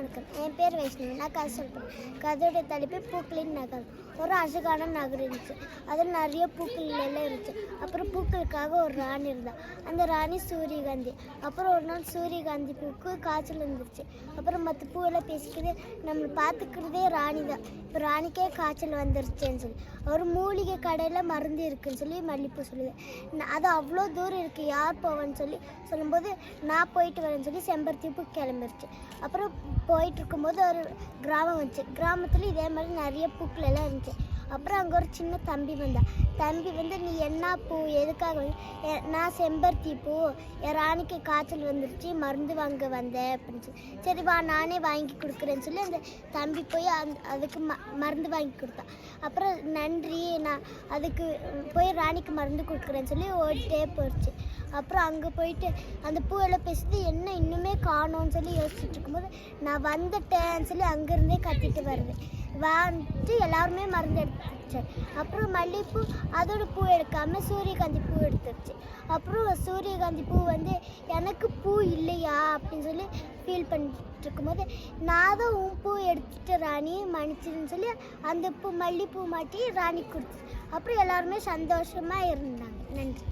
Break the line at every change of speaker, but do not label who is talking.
வணக்கம் என் பேர் வைஷ்ணவி. நான் கதை சொல்கிறேன் கதையோட தலைப்பு பூக்களின் நகர் ஒரு அழகான நகர் இருந்துச்சு. அதில் நிறைய பூக்கள் எல்லாம் இருந்துச்சு. அப்புறம் பூக்களுக்காக ஒரு ராணி இருந்தாள் அந்த ராணி சூரியகாந்தி. அப்புறம் ஒரு நாள் சூரியகாந்தி பூக்கு காய்ச்சல் வந்துருச்சு. அப்புறம் மற்ற பூவெல்லாம் பேசிக்கிது நம்மளை பார்த்துக்கிறதே ராணி தான். இப்போ ராணிக்கே காய்ச்சல் வந்துருச்சுன்னு சொல்லி. ஒரு மூலிகை கடையில் மருந்து இருக்குன்னு சொல்லி மல்லிப்பூ சொல்லுது. அது அவ்வளோ தூரம் இருக்குது யார் போவேன்னு சொல்லி சொல்லும்போது நான் போயிட்டு வரேன்னு சொல்லி செம்பருத்தி பூ கிளம்பிருச்சு. அப்புறம் போயிட்டு இருக்கும்போது ஒரு கிராமம் வந்துச்சு. கிராமத்தில் இதே மாதிரி நிறைய பூக்கள் எல்லாம் இருந்துச்சு. அப்புறம் அங்கே ஒரு சின்ன தம்பி வந்தான் தம்பி வந்து நீ என்ன பூ? எதுக்காக "எ- நான் செம்பருத்தி பூ. என் ராணிக்கு காய்ச்சல் வந்துருச்சு. மருந்து வாங்க வந்தேன். அப்படின்னு சொல்லி. சரி வா நானே வாங்கி கொடுக்குறேன்னு சொல்லி அந்த தம்பி போய் அந் அதுக்கு ம மருந்து வாங்கி கொடுத்தான் அப்புறம் நன்றி நான் அதுக்கு போய் ராணிக்கு மருந்து கொடுக்குறேன்னு சொல்லி ஓடிட்டே போயிடுச்சு அப்புறம் அங்கே போயிட்டு அந்த பூவெல்லாம் பேசிட்டு என்ன இன்னும் காணோன்னு சொல்லி யோசிச்சுட்டு இருக்கும்போது நான் வந்துட்டேன்னு சொல்லி அங்கேருந்தே கத்திட்டு வருது. வந்துட்டு எல்லாருமே மருந்து எடுத்துருச்சு அப்புறம் மல்லிகைப்பூ அதோட பூ எடுக்காமல் சூரியகாந்தி பூ எடுத்துருச்சு. அப்புறம் சூரியகாந்தி பூ வந்து எனக்கு பூ இல்லையா? அப்படின்னு சொல்லி ஃபீல் பண்ணிட்டு இருக்கும்போது நான் தான் உன் பூ எடுத்துட்டு ராணி மன்னிச்சுன்னு சொல்லி அந்த பூ மல்லிகைப்பூ மாட்டி ராணி கொடுத்து அப்புறம் எல்லாருமே சந்தோஷமாக இருந்தாங்க. நன்றி.